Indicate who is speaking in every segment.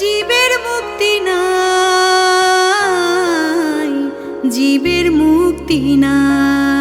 Speaker 1: জীবের মুক্তি নাই জীবের মুক্তি নাই।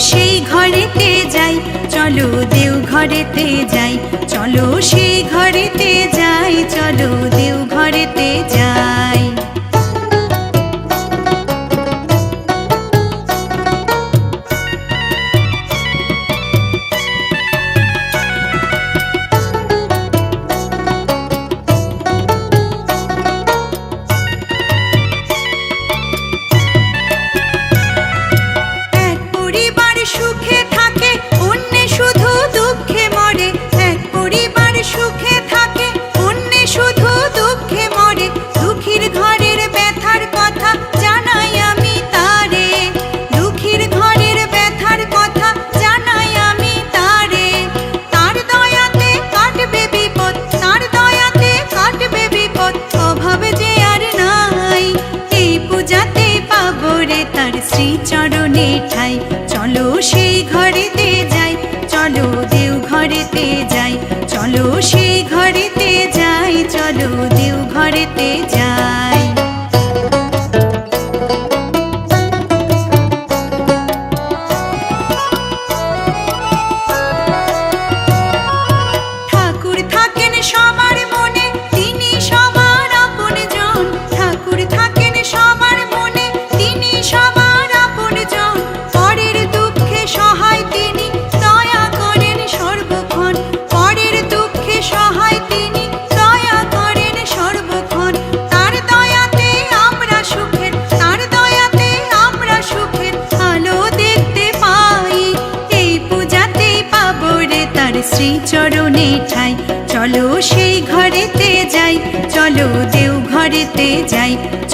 Speaker 1: সেই ঘরেতে যাই। চলো দেউ ঘরেতে যাই। চলো সেই ঘরেতে যাই। চলো দেউ ঘরেতে যাই।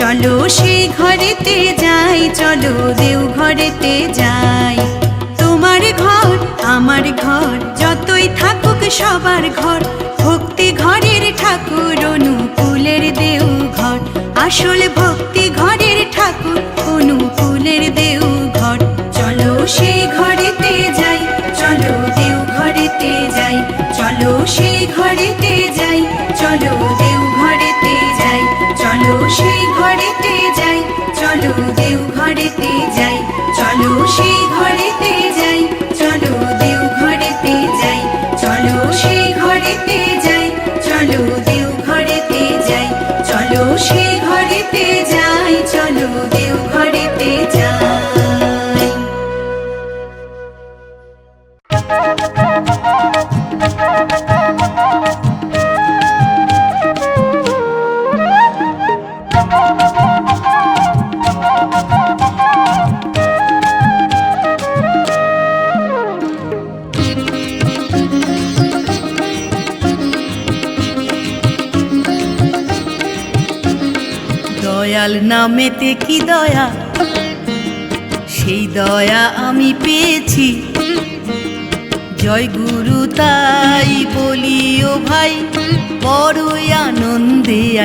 Speaker 1: চলো সেই ঘরেতে যাই, চলো দেউ ঘরেতে যাই। তোমার ঘর, আমার ঘর, যতই থাকুক সবার ঘর, ভক্তি ঘরের ঠাকুর, অনুকূলের দেউ ঘর। আসল ভক্তি ঘরের ঠাকুর, অনুকূলের দেউ ঘর। চলো সেই ঘরেতে যাই, চলো দেউ ঘরেতে যাই, চলো সেই ঘরেতে যাই, চলো চলো সেই ঘরেতে যাই চলো দেউ ঘরেতে যাই চলো সেই ঘরেতে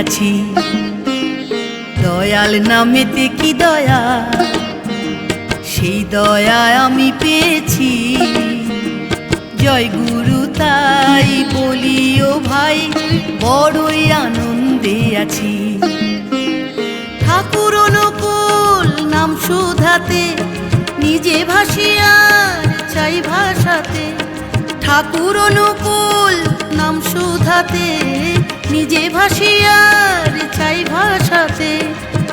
Speaker 2: আছি। দয়াল নামেতে কি দয়া? সেই দয়া আমি পেয়েছি। জয় গুরু, তাই বলি ও ভাই, বড়ই আনন্দে আছি। ঠাকুর অনুকূল নাম সুধাতে নিজে ভাসিয়া চাই ভাষাতে। ঠাকুর অনুকূল নাম সুধাতে নিজে ভাসিয়ার চাই ভাষাতে,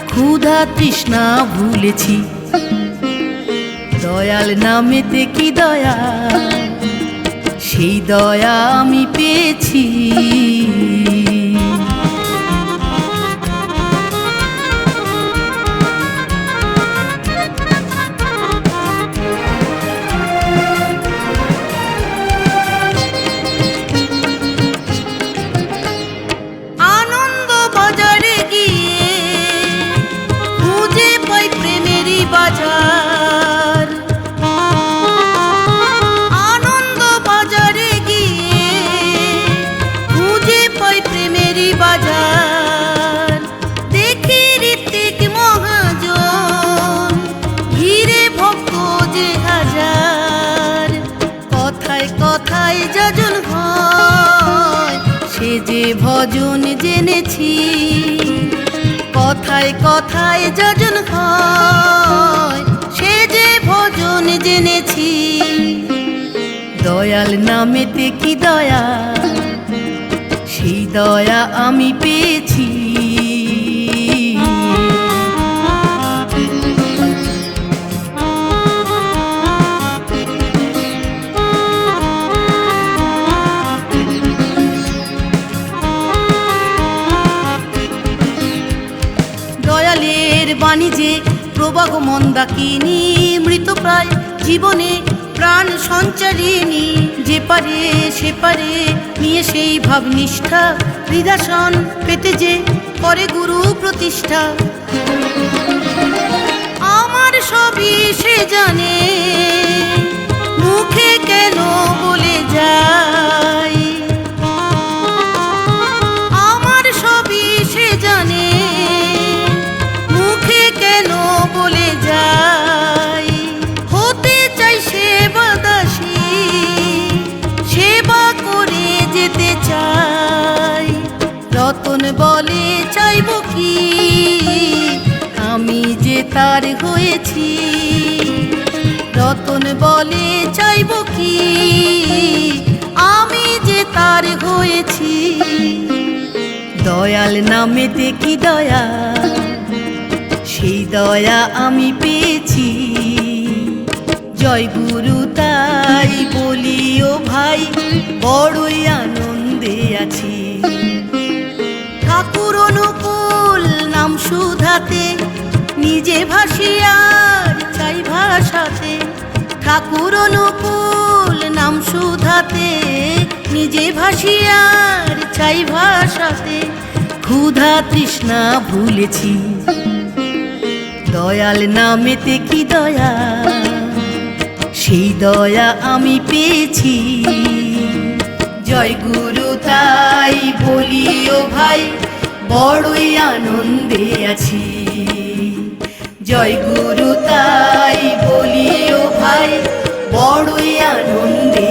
Speaker 2: ক্ষুধা তৃষ্ণা ভুলেছি। দয়াল নামেতে কি দয়া? সেই দয়া আমি পেয়েছি। মন্দাকিনী, মৃতপ্রায় জীবনে প্রাণ সঞ্চারিণী, যে পারে সে পারে নিয়ে সেই ভাব নিষ্ঠা হৃদাসন পেতে যে করে গুরু প্রতিষ্ঠা। আমার সবই সে জানে, মুখে কেন বলে যায়? তার হয়েছি। রতন বলে, চাইব কি? আমি যে তার হয়েছি। দয়াল নামে দেখি দয়া, সেই দয়া আমি পেয়েছি। জয় গুরু, তাই বলি ও ভাই, বড়ই আনন্দে আছি। ঠাকুর অনুকূল নাম সুধাতে নিজে ভাসিয়ার চাই ভাষাতে। ঠাকুর অনুকূল নাম সুধাতে নিজে ভাসিয়ার চাই ভাষাতে। ক্ষুধা তৃষ্ণা ভুলেছি। দয়াল নামেতে কি দয়া? সেই দয়া আমি পেয়েছি। জয় গুরু, তাই বলিও ভাই, বড়ই আনন্দে আছি। জয় গুরু তাই বলিও ভাই বড়ই আনন্দে